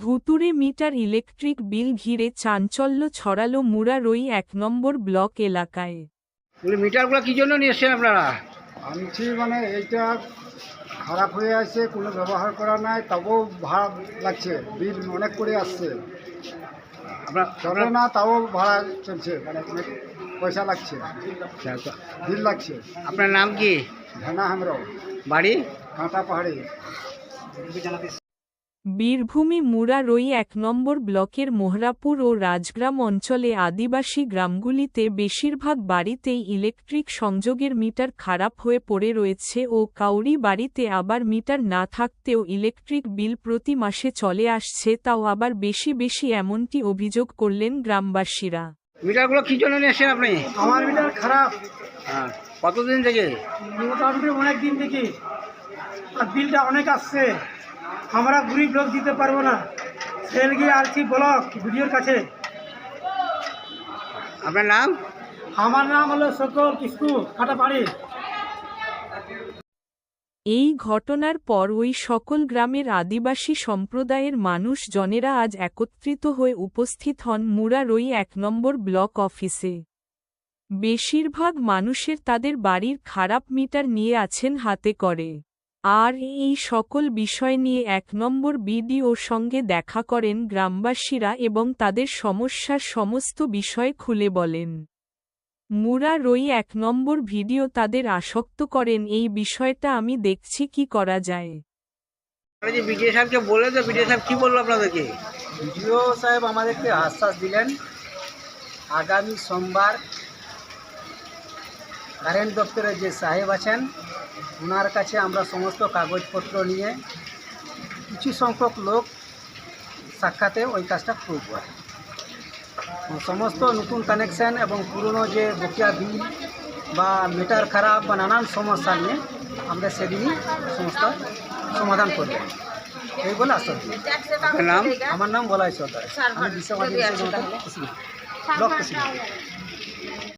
ভুতুরে metre electric bill ঘিরে চাঞ্চল্য ছড়ালো মুরারই এক নম্বর ব্লক এলাকায়। বলি মিটারগুলো কি জন্য নিয়ে এসছেন আপনারা? আনছি মানে এইটা খারাপ হয়ে আছে কোনো ব্যবহার করা নাই তবুও ভাড়া লাগছে বিল অনেক করে আসছে। আপনার চলে না তাও ভাড়া চলছে মানে অনেক পয়সা লাগছে। বিল লাগছে। আপনার নাম কি? ভেনা হামরাও। বাড়ি? কাঁটা পাহাড়ি। বীরভূমি মুরারই এক নম্বর ব্লকের মোহরাপুর ও রাজগ্রাম অঞ্চলে আদিবাসী গ্রামগুলিতে বেশিরভাগ বাড়িতেই ইলেকট্রিক সংযোগের মিটার খারাপ হয়ে পড়ে রয়েছে ও কাউরি বাড়িতে আবার মিটার না থাকতেও ইলেকট্রিক বিল প্রতি মাসে চলে আসছে তাও আবার বেশি বেশি এমনটি অভিযোগ করলেন গ্রামবাসীরা। মিটারগুলো কি জন্য নিয়ে এসছেন আপনি? আমার মিটার খারাপ। হ্যাঁ কতদিন থেকে? মোটামুটি অনেক দিন থেকে। আর বিলটা অনেক আসছে। আমরা গরিব লোক দিতে পারব না। সেল গিয়ে আসছি ব্লক ভিডিওর কাছে? আপনার নাম? আমার নাম হলো সকল কিসকু কাটা পাড়ি এই ঘটনার পর ওই সকল গ্রামের আদিবাসী সম্প্রদায়ের মানুষ জনেরা আজ একত্রিত হয়ে উপস্থিত হন মুরারই এক নম্বর ব্লক অফিসে। বেশিরভাগ মানুষের তাদের বাড়ির খারাপ মিটার নিয়ে আছেন হাতে করে। আর এই সকল বিষয় নিয়ে এক নম্বর বিডিওর সঙ্গে দেখা করেন গ্রামবাসীরা এবং তাদের সমস্যার সমস্ত বিষয় খুলে বলেন। মুরা রই এক নম্বর ভিডিও তাদের আসক্ত করেন এই বিষয়টা আমি দেখছি কি করা যায়। যে বিডিও সাহেবকে বলে তো বিডিও সাহেব কি বলল আপনাদেরকে? ভিডিও সাহেব আমাদেরকে আশ্বাস দিলেন আগামী সোমবার কারেন্ট দপ্তরের যে সাহেব আছেন ওনার কাছে আমরা সমস্ত কাগজপত্র নিয়ে কিছু সংখ্যক লোক সাক্ষাতে ওই কাজটা করব। সমস্ত নতুন কানেকশান এবং পুরনো যে বকেয়া বিল বা মিটার খারাপ বা নানান সমস্যা নিয়ে আমরা সেদিনই সমস্ত সমাধান করব। এই বলে আশ্বাস নাম? আমার নাম বলাই সর্দার আমি বিশ্ববাদী ব্লক